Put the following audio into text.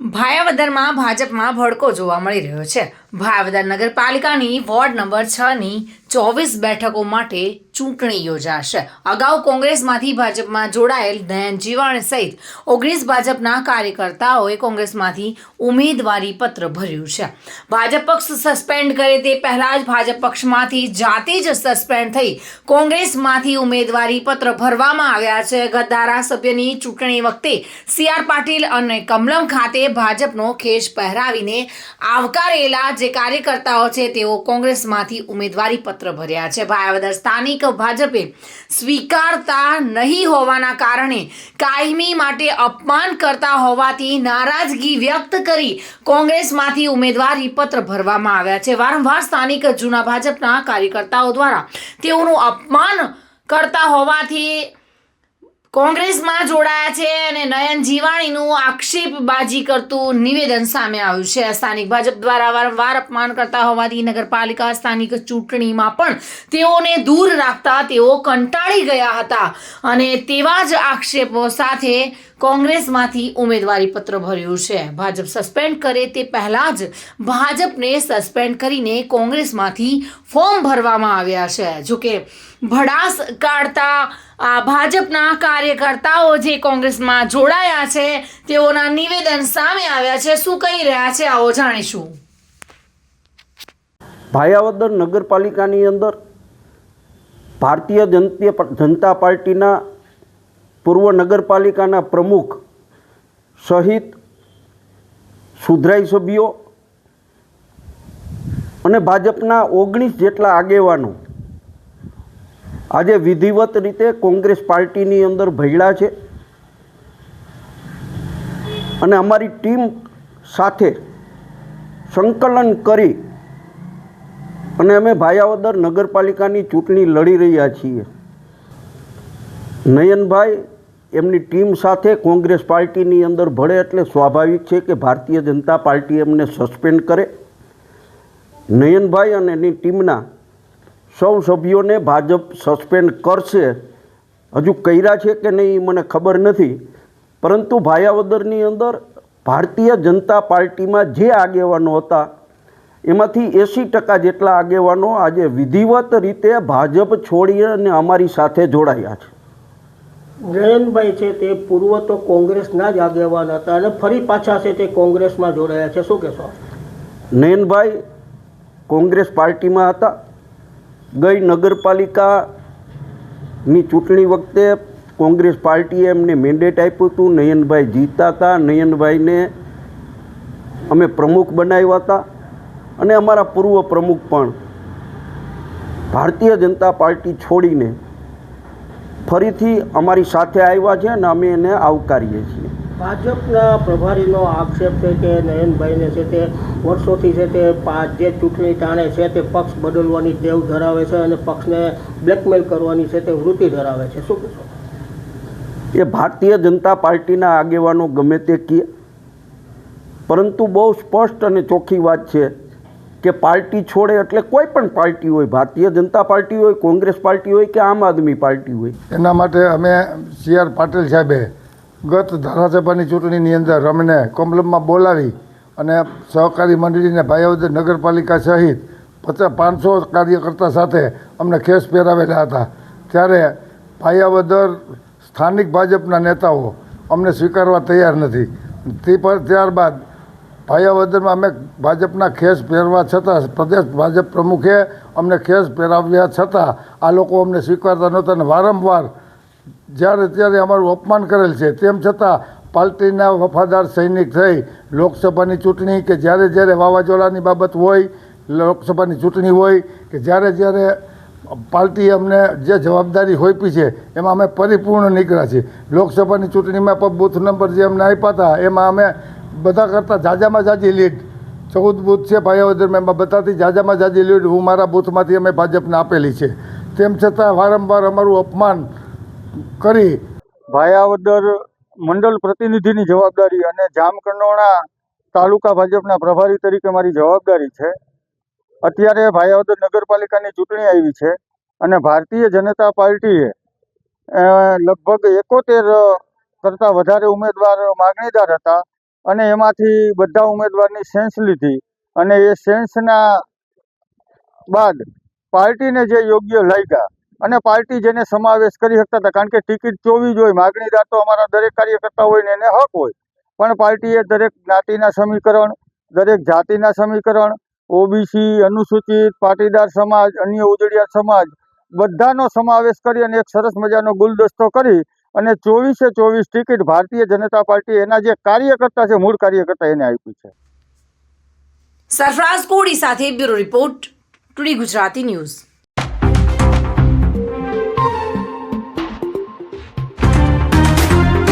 ભાયાવદરમાં ભાજપમાં ભડકો જોવા મળી રહ્યો છે. ભાયાવદર નગરપાલિકાની વોર્ડ નંબર છ ની ચોવીસ બેઠકો માટે ચૂંટણી યોજાશે. અગાઉ કોંગ્રેસમાંથી ભાજપમાં જોડાયેલ નયન જીવાણ સહિત ઓગણીસ ભાજપના કાર્યકર્તાઓએ કોંગ્રેસમાંથી ઉમેદવારી પત્ર ભર્યું છે. ભાજપ પક્ષ સસ્પેન્ડ કરે તે પહેલા જ ભાજપ પક્ષમાંથી જાતે જ સસ્પેન્ડ થઈ કોંગ્રેસમાંથી ઉમેદવારી પત્ર ભરવામાં આવ્યા છે. ગત ધારાસભ્યની ચૂંટણી વખતે સી આર પાટીલ અને કમલમ ખાતે ભાજપનો ખેસ પહેરાવીને આવકારેલા જે કાર્યકર્તાઓ છે તેઓ કોંગ્રેસમાંથી ઉમેદવારી પત્ર ભર્યા છે. ભાયાવદર સ્થાનિક ભાજપે સ્વીકારતા નહીં હોવાના કારણે કાયમી માટે અપમાન કરતા હોવાથી નારાજગી વ્યક્ત કરી કોંગ્રેસમાંથી ઉમેદવારી પત્ર ભરવામાં આવ્યા છે. વારંવાર સ્થાનિક જૂના ભાજપના કાર્યકર્તાઓ દ્વારા તેઓનું અપમાન કરતા હોવાથી કોંગ્રેસમાં જોડાયા છે અને નયન જીવાણીનું આક્ષેપબાજી કરતું નિવેદન સામે આવ્યું છે. સ્થાનિક ભાજપ દ્વારા વારંવાર અપમાન કરતા હોવાથી નગરપાલિકા સ્થાનિક ચૂંટણીમાં પણ તેઓને દૂર રાખતા તેઓ કંટાળી ગયા હતા. અને તેવા જ આક્ષેપો સાથે કોંગ્રેસમાંથી ઉમેદવારી પત્ર ભર્યું છે. ભાજપ સસ્પેન્ડ કરે તે પહેલા જ ભાજપને સસ્પેન્ડ કરીને કોંગ્રેસમાંથી ફોર્મ ભરવામાં આવ્યા છે. જોકે ભડાસ કાઢતા, આ ભાજપના કાર્યકર્તાઓ જે કોંગ્રેસમાં જોડાયા છે, તેઓના નિવેદન સામે આવ્યા છે. શું કહી રહ્યા છે? આવો જાણીશું. ભાયાવદર નગરપાલિકાની અંદર ભારતીય જનતા પાર્ટીના પૂર્વ નગરપાલિકાના પ્રમુખ સહિત સુધરાઈ સભ્યો અને ભાજપના ઓગણીસ જેટલા આગેવાનો આજે વિધિવત રીતે કોંગ્રેસ પાર્ટીની અંદર ભયડા છે. અને અમારી ટીમ સાથે સંકલન કરી અને અમે ભાયાવદર નગરપાલિકાની ચૂંટણી લડી રહ્યા છીએ. નયનભાઈ એમની ટીમ સાથે કોંગ્રેસ પાર્ટીની અંદર ભળે એટલે સ્વાભાવિક છે કે ભારતીય જનતા પાર્ટી એમને સસ્પેન્ડ કરે. નયનભાઈ અને એની ટીમના સૌ સભ્યોને ભાજપ સસ્પેન્ડ કરશે. હજુ કર્યા છે કે નહીં મને ખબર નથી. પરંતુ ભાયાવદરની અંદર ભારતીય જનતા પાર્ટીમાં જે આગેવાનો હતા, એમાંથી એંસી ટકા જેટલા આગેવાનો આજે વિધિવત રીતે ભાજપ છોડી અને અમારી સાથે જોડાયા છે. નયનભાઈ છે તે પૂર્વ તો કોંગ્રેસના જ આગેવાન હતા અને ફરી પાછા છે તે કોંગ્રેસમાં જોડાયા છે. શું કહેશો? નયનભાઈ કોંગ્રેસ પાર્ટીમાં હતા. ગઈ નગરપાલિકાની ચૂંટણી વખતે કોંગ્રેસ પાર્ટીએ એમને મેન્ડેટ આપ્યું હતું. નયનભાઈ જીતા હતા. નયનભાઈને અમે પ્રમુખ બનાવ્યા હતા. અને અમારા પૂર્વ પ્રમુખ પણ ભારતીય જનતા પાર્ટી છોડીને ફરીથી અમારી સાથે આવ્યા છે અને અમે એને આવકારીએ છીએ. ભાજપના પ્રભારીનો આક્ષેપ છે કે નયનભાઈને છે તે વર્ષોથી છે તે જે ચૂંટણી ટાણે છે તે પક્ષ બદલવાની ટેવ ધરાવે છે અને પક્ષને બ્લેકમેલ કરવાની છે તે વૃત્તિ ધરાવે છે. શું કહેશો? એ ભારતીય જનતા પાર્ટીના આગેવાનો ગમે તે કહે પરંતુ બહુ સ્પષ્ટ અને ચોખ્ખી વાત છે કે પાર્ટી છોડે એટલે કોઈ પણ પાર્ટી હોય, ભારતીય જનતા પાર્ટી હોય, કોંગ્રેસ પાર્ટી હોય કે આમ આદમી પાર્ટી હોય. એના માટે અમે સી આર પાટીલ સાહેબે ગત ધારાસભાની ચૂંટણીની અંદર અમને કોમલમમાં બોલાવી અને સહકારી મંડળીને ભાયાવદર નગરપાલિકા સહિત પચાસ પાંચસો કાર્યકર્તા સાથે અમને ખેસ પહેરાવેલા હતા. ત્યારે ભાયાવદર સ્થાનિક ભાજપના નેતાઓ અમને સ્વીકારવા તૈયાર નથી. તે પર ત્યારબાદ ભાયાવદરમાં અમે ભાજપના ખેસ પહેરવા છતાં, પ્રદેશ ભાજપ પ્રમુખે અમને ખેસ પહેરાવ્યા છતાં આ લોકો અમને સ્વીકારતા નહોતા અને વારંવાર જ્યારે ત્યારે અમારું અપમાન કરેલ છે. તેમ છતાં પાર્ટીના વફાદાર સૈનિક થઈ લોકસભાની ચૂંટણી કે જ્યારે જ્યારે વાવાઝોડાની બાબત હોય, લોકસભાની ચૂંટણી હોય કે જ્યારે જ્યારે પાર્ટીએ અમને જે જવાબદારી હોઈપી છે, એમાં અમે પરિપૂર્ણ નીકળ્યા છીએ. લોકસભાની ચૂંટણીમાં પણ બૂથ નંબર જે અમને આપ્યા હતા, એમાં અમે બધા કરતાં જાજામાં જાજી લીડ. ચૌદ બૂથ છે ભાયાવદર મેં બધાથી જાજામાં જાજી લીડ. હું મારા બૂથમાંથી અમે ભાજપને આપેલી છે. તેમ છતાં વારંવાર અમારું અપમાન કરી ભાયાવદર મંડળ પ્રતિનિધિની જવાબદારી અને જામકંડોણા તાલુકા ભાજપના પ્રભારી તરીકે મારી જવાબદારી છે. અત્યારે ભાયાવદર નગરપાલિકાની ચૂંટણી આવી છે અને ભારતીય જનતા પાર્ટીએ લગભગ એકોતેર કરતાં વધારે ઉમેદવાર માગણીદાર હતા. અને એમાંથી બધા ઉમેદવારની સેન્સ લીધી અને એ સેન્સના બાદ પાર્ટીને જે યોગ્ય લાગ્યા અને પાર્ટી જેને સમાવેશ કરી શકતા હતા, કારણ કે ટિકિટ ચોવી જોઈએ માગણીદાર તો અમારા દરેક કાર્યકર્તા હોય ને એને હક હોય. પણ પાર્ટીએ દરેક જ્ઞાતિના સમીકરણ, દરેક જાતિના સમીકરણ, ઓબીસી, અનુસૂચિત, પાટીદાર સમાજ, અન્ય ઉજળિયા સમાજ, બધાનો સમાવેશ કરી અને એક સરસ મજાનો ગુલદસ્તો કરી અને ચોવીસે ચોવીસ ટિકિટ ભારતીય જનતા પાર્ટી એના જે કાર્યકર્તા છે, મૂળ કાર્યકર્તા એને આપી છે. સરફરાઝ કોડી સાથે bureau report, today Gujarati news.